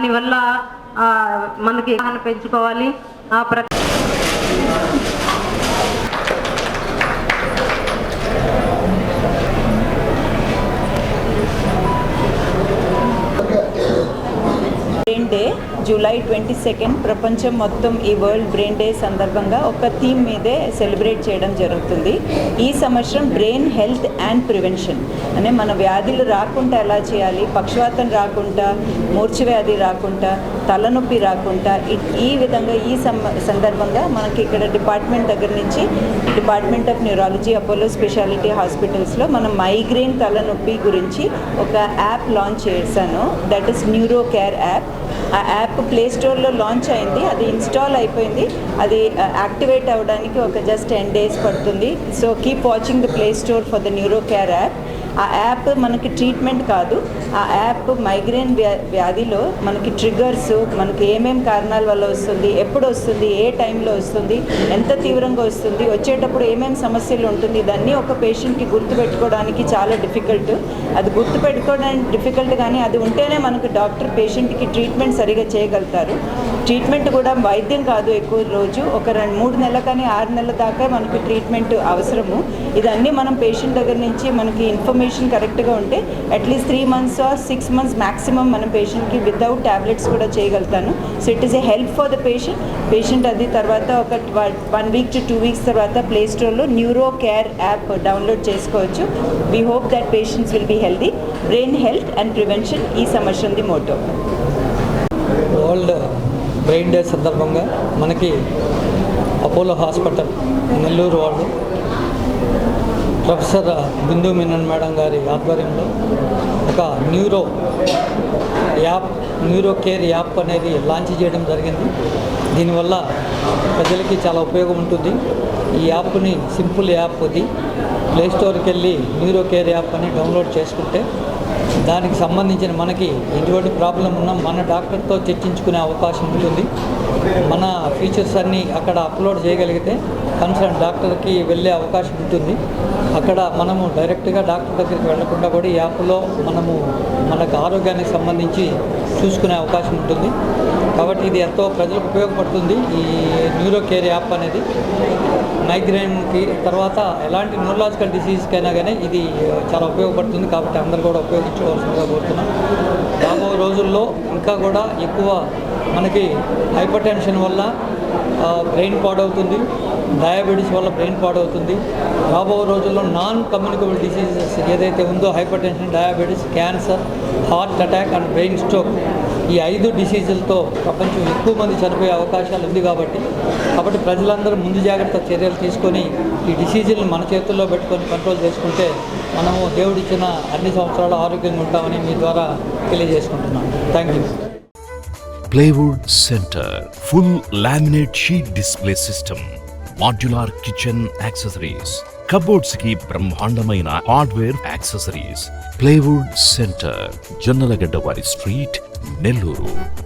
దానివల్ల ఆ, మనకి పెంచుకోవాలి. ఆ ప్రతి జూలై ట్వంటీ సెకండ్ ప్రపంచం మొత్తం ఈ వరల్డ్ బ్రెయిన్ డే సందర్భంగా ఒక థీమ్ మీదే సెలబ్రేట్ చేయడం జరుగుతుంది. ఈ సంవత్సరం బ్రెయిన్ హెల్త్ అండ్ ప్రివెన్షన్. అనే మన వ్యాధులు రాకుండా ఎలా చేయాలి? పక్షవాతం రాకుండా మూర్ఛ వ్యాధి రాకుండా తలనొప్పి రాకుండా ఈ విధంగా ఈ సం- సందర్భంగా మనకి ఇక్కడ డిపార్ట్మెంట్ దగ్గర నుంచి department of neurology Apollo specialty హాస్పిటల్స్లో మనం మైగ్రెయిన్ తలనొప్పి గురించి ఒక యాప్ లాంచ్ చేశాను. That is neuro care app. ఆ యాప్ ప్లే స్టోర్లో లాంచ్ అయింది. అది ఇన్స్టాల్ అయిపోయింది. అది యాక్టివేట్ అవ్వడానికి ఒక జస్ట్ టెన్ డేస్ పడుతుంది. So keep watching the play store for the neuro care app ఆ యాప్ మనకి ట్రీట్మెంట్ కాదు. ఆ యాప్ మైగ్రేన్ వ్యా వ్యాధిలో మనకి ట్రిగర్స్ మనకి ఏమేమి కారణాల వల్ల వస్తుంది ఎప్పుడు వస్తుంది ఏ టైంలో వస్తుంది ఎంత తీవ్రంగా వస్తుంది వచ్చేటప్పుడు ఏమేమి సమస్యలు ఉంటుంది ఇదన్నీ ఒక పేషెంట్కి గుర్తుపెట్టుకోవడానికి చాలా డిఫికల్ట్ అది గుర్తుపెట్టుకోవడానికి డిఫికల్ట్ కానీ అది ఉంటేనే మనకు డాక్టర్ పేషెంట్కి ట్రీట్మెంట్ సరిగా చేయగలుగుతారు. ట్రీట్మెంట్ కూడా వైద్యం కాదు ఎక్కువ రోజు. ఒక రెండు మూడు నెలల కానీ ఆరు నెలల దాకా మనకి ట్రీట్మెంట్ అవసరము. ఇదన్నీ మనం పేషెంట్ దగ్గర నుంచి మనకి ఇన్ఫర్మేషన్ కరెక్ట్గా ఉంటే at least three months or six months maximum మనం పేషెంట్కి వితౌట్ ట్యాబ్లెట్స్ కూడా చేయగలుగుతాను. So it is a help for the patient. Patient అది తర్వాత ఒక one week to two weeks తర్వాత ప్లే స్టోర్లో న్యూరో కేర్ యాప్ డౌన్లోడ్ చేసుకోవచ్చు. We hope that patients will be healthy brain health and prevention ఈ సంవత్సరంది మోటో. వరల్డ్ బ్రెయిన్ డే సందర్భంగా మనకి అపోలో హాస్పిటల్ నెల్లూరు వాళ్ళు ప్రొఫెసర్ బిందు మీనన్ మేడం గారి ఆధ్వర్యంలో ఒక neuro app neuro care app అనేది లాంచ్ చేయడం జరిగింది. దీనివల్ల ప్రజలకి చాలా ఉపయోగం ఉంటుంది. ఈ యాప్ని సింపుల్ యాప్ ఇది. ప్లే స్టోర్కి వెళ్ళి న్యూరో కేర్ యాప్ అని డౌన్లోడ్ చేసుకుంటే దానికి సంబంధించిన మనకి ఎటువంటి ప్రాబ్లం ఉన్నా మన డాక్టర్తో చర్చించుకునే అవకాశం ఉంటుంది. మన ఫీచర్స్ అన్నీ అక్కడ అప్లోడ్ చేయగలిగితే కన్సర్న్ డాక్టర్కి వెళ్ళే అవకాశం ఉంటుంది. అక్కడ మనము డైరెక్ట్గా డాక్టర్ దగ్గరికి వెళ్ళకుండా కూడా ఈ యాప్లో మనము మనకు ఆరోగ్యానికి సంబంధించి చూసుకునే అవకాశం ఉంటుంది. కాబట్టి ఇది ఎంతో ప్రజలకు ఉపయోగపడుతుంది. ఈ న్యూరో కేర్ యాప్ అనేది మైగ్రేన్కి తర్వాత ఎలాంటి న్యూరలాజికల్ డిసీజ్కైనా కానీ ఇది చాలా ఉపయోగపడుతుంది. కాబట్టి అందరూ కూడా ఉపయోగించుకోవాల్సిందిగా కోరుతున్నాం. రాబో రోజుల్లో ఇంకా కూడా ఎక్కువ మనకి హైపర్ టెన్షన్ వల్ల బ్రెయిన్ పాడవుతుంది. డయాబెటీస్ వల్ల బ్రెయిన్ పాడవుతుంది. రాబో రోజుల్లో నాన్ కమ్యూనికబుల్ డిసీజెస్ ఏదైతే ఉందో hypertension diabetes cancer heart attack and brain stroke ఈ ఐదు డిసీజులతో ప్రపంచం ఎక్కువ మంది చనిపోయే అవకాశాలు ఉంది కాబట్టి కాబట్టి ప్రజలందరూ ముందు జాగ్రత్త చర్యలు తీసుకొని ఈ డిసీజులను మన చేతుల్లో పెట్టుకొని కంట్రోల్ చేసుకుంటే మనము దేవుడిచ్చిన అన్ని సంవత్సరాలు ఆరోగ్యంగా ఉంటామని మీ ద్వారా తెలియజేసుకుంటున్నాను thank you plywood centre full laminate sheet display system. Modular kitchen accessories కబోర్డ్స్కి బ్రహ్మాండమైన hardware accessories. Plywood centre Jonnalagadda వారి స్ట్రీట్ నెల్లూరు.